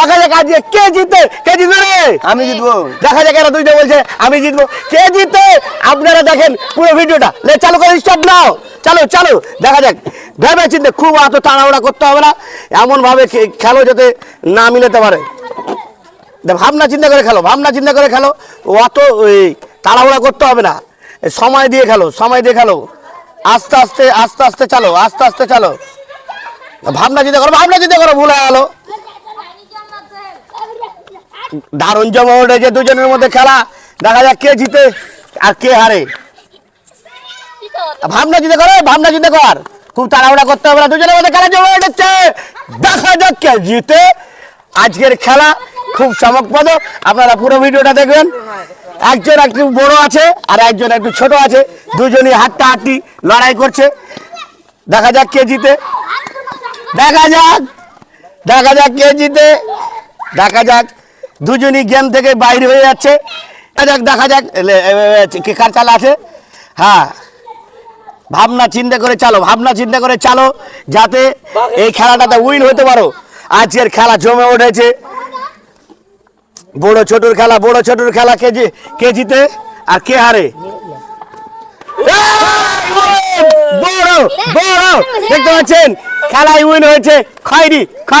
দেখা যাক আজকে কে জিতে কে জিতবে রে? আমি জিতবো। দেখা যাক এরা দুইটা বলছে আমি জিতবো। কে জিতে আপনারা দেখেন পুরো ভিডিওটা। লে চালু করে স্টপ নাও চালু চালু। দেখা যাক। ভেবে চিন্তে খুব অত তাড়াহুড়া করতে হবে না। এমন ভাবে খেলো যাতে না মিলাতে পারে। ভাবনা চিন্তা করে খেলো ভাবনা চিন্তা করে খেলো। অত ওই তাড়াহুড়া করতে হবে না। সময় দিয়ে খেলো সময় দিয়ে খেলো। আস্তে আস্তে আস্তে আস্তে চালো আস্তে আস্তে চালো। ভাবনা চিন্তা করো ভাবনা চিন্তা করো ভুলে গেলো। দারুণ জমা উঠেছে দুজনের মধ্যে খেলা, দেখা যাক কে জিতে আর কে হারে। ভাবনা জিতে করো, ভাবনা চিন্তা কর। খুব তাড়াহুড়া করতে হবে না, দুজনের মধ্যে খেলা জমা উঠেছে দেখা যাক কে জিতে। আজকের খেলা খুব চমকপ্রদ। আপনারা পুরো ভিডিওটা দেখবেন। একজন একটু বড় আছে আর একজন একটু ছোট আছে। দুজনই হাট্টা হাট্টি লড়াই করছে। দেখা যাক কে জিতে। দেখা যাক। দেখা যাক কে জিতে। দেখা যাক। দুজনই গেম থেকে বাইরে হয়ে যাচ্ছে। দেখা যাক কার চাল আছে? হ্যাঁ। ভাবনা চিন্তা করে চালো, ভাবনা চিন্তা করে চালো, যাতে এই খেলাটাতে উইন হতে পারো। আজকের খেলা জমে উঠেছে। বড় ছোটর খেলা, বড় ছোটর খেলা কে কে জিতে আর কে হারে? বড় বড়! দেখতে পাচ্ছেন? খেলায় উইন হয়েছে। খয়রি খয়